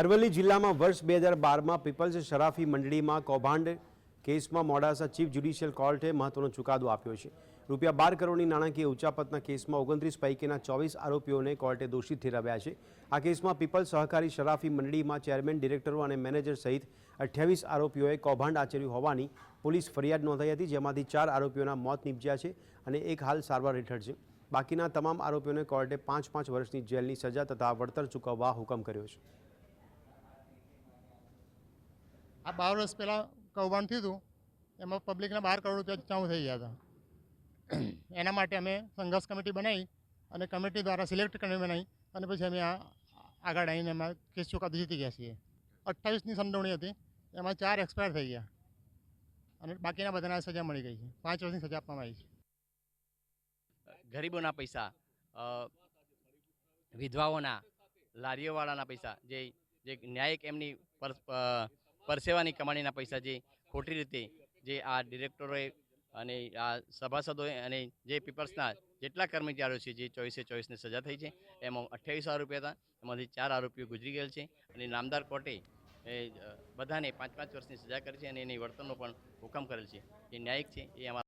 અરવલ્લી જિલ્લામાં વર્ષ બે હજાર બારમાં પીપલ્સ શરાફી મંડળીમાં કૌભાંડ કેસમાં મોડાસા ચીફ જ્યુડિશિયલ કોર્ટે મહત્વનો ચુકાદો આપ્યો છે. રૂપિયા બાર કરોડની નાણાકીય ઉચાપતના કેસમાં ઓગણત્રીસ પૈકીના ચોવીસ આરોપીઓને કોર્ટે દોષિત ઠેરવ્યા છે. આ કેસમાં પીપલ્સ સહકારી શરાફી મંડળીમાં ચેરમેન, ડિરેક્ટરો અને મેનેજર સહિત અઠ્યાવીસ આરોપીઓએ કૌભાંડ આચર્યું હોવાની પોલીસ ફરિયાદ નોંધાઈ હતી, જેમાંથી ચાર આરોપીઓના મોત નીપજ્યા છે અને એક હાલ સારવાર હેઠળ છે. બાકીના તમામ આરોપીઓને કોર્ટે પાંચ પાંચ વર્ષની જેલની સજા તથા વળતર ચૂકવવા હુકમ કર્યો છે. આ બાર વર્ષ પહેલાં કૌભાંડ થયું હતું, એમાં પબ્લિકના બાર કરોડ રૂપિયા ચાઉ થઈ ગયા હતા. એના માટે અમે સંઘર્ષ કમિટી બનાવી અને કમિટી દ્વારા સિલેક્ટ કમિટી બનાવી અને પછી અમે આ આગળ આવીને એમાં કેસ ચુકાદો જીતી ગયા છીએ. અઠ્ઠાવીસની સંડોવણી હતી, એમાં ચાર એક્સપાયર થઈ ગયા અને બાકીના બધાના સજા મળી ગઈ છે. પાંચ વર્ષની સજા આપવામાં આવી છે. ગરીબોના પૈસા વિધવાઓના, લારીઓવાળાના પૈસા, જે જે ન્યાયિક એમની પર પરસેવાની કમાણીના પૈસા જે ખોટી રીતે જે આ ડિરેક્ટરોએ અને આ સભાસદોએ અને જે પીપલ્સના જેટલા કર્મચારીઓ છે જે ચોવીસે ચોવીસને સજા થઈ છે, એમાં અઠ્યાવીસ આરોપી હતા, એમાંથી ચાર આરોપીઓ ગુજરી ગયેલ છે અને નામદાર કોર્ટે એ બધાને પાંચ પાંચ વર્ષની સજા કરી છે અને એની વળતરનો પણ હુકમ કરેલ છે. એ ન્યાયિક છે એ અમારા